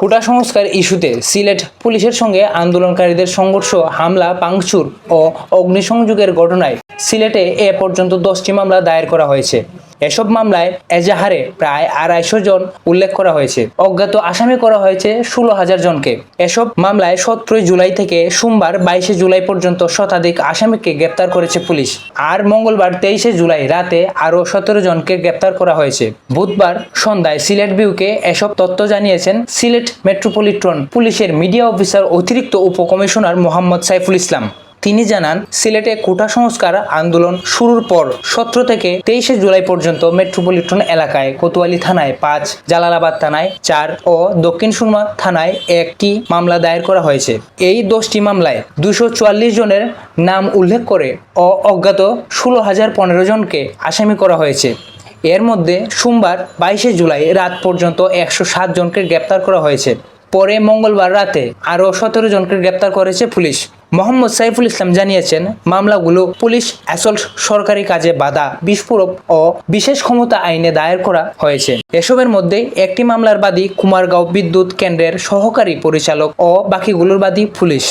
কোটা সংস্কার ইস্যুতে সিলেট পুলিশের সঙ্গে আন্দোলনকারীদের সংঘর্ষ, হামলা পাংচুর ও অগ্নিসংযোগের ঘটনায় সিলেটে এ পর্যন্ত দশটি মামলা দায়ের করা হয়েছে। এসব মামলায় এজাহারে প্রায় আড়াইশো জন উল্লেখ করা হয়েছে। অজ্ঞাত আসামি করা হয়েছে ষোলো হাজার জনকে। এসব মামলায় সতেরোই জুলাই থেকে সোমবার বাইশে জুলাই পর্যন্ত শতাধিক আসামিকে গ্রেপ্তার করেছে পুলিশ। আর মঙ্গলবার তেইশে জুলাই রাতে আরও সতেরো জনকে গ্রেপ্তার করা হয়েছে। বুধবার সন্ধ্যায় সিলেট বিউকে এসব তথ্য জানিয়েছেন সিলেট মেট্রোপলিটন পুলিশের মিডিয়া অফিসার অতিরিক্ত উপকমিশনার মোহাম্মদ সাইফুল ইসলাম। তিনি জানান, সিলেটে কোটা সংস্কার আন্দোলন শুরুর পর সতেরো থেকে তেইশে জুলাই পর্যন্ত মেট্রোপলিটন এলাকায় কোতোয়ালি থানায় পাঁচ, জালালাবাদ থানায় চার ও দক্ষিণ সুরমা থানায় একটি মামলা দায়ের করা হয়েছে। এই দশটি মামলায় দুশো চুয়াল্লিশ জনের নাম উল্লেখ করে ও অজ্ঞাত ষোলো হাজার পনেরো জনকে আসামি করা হয়েছে। এর মধ্যে সোমবার বাইশে জুলাই রাত পর্যন্ত একশো সাত জনকে গ্রেপ্তার করা হয়েছে। পরে মঙ্গলবার রাতে আরও সতেরো জনকে গ্রেপ্তার করেছে পুলিশ। মোহাম্মদ সাইফুল ইসলাম জানিয়েছেন, মামলাগুলো পুলিশ অ্যাসল্ট সরকারি কাজে বাধা, বিস্ফোরক ও বিশেষ ক্ষমতা আইনে দায়ের করা হয়েছে। এসবের মধ্যে একটি মামলার বাদী কুমারগাঁও বিদ্যুৎ কেন্দ্রের সহকারী পরিচালক ও বাকিগুলোর বাদী পুলিশ।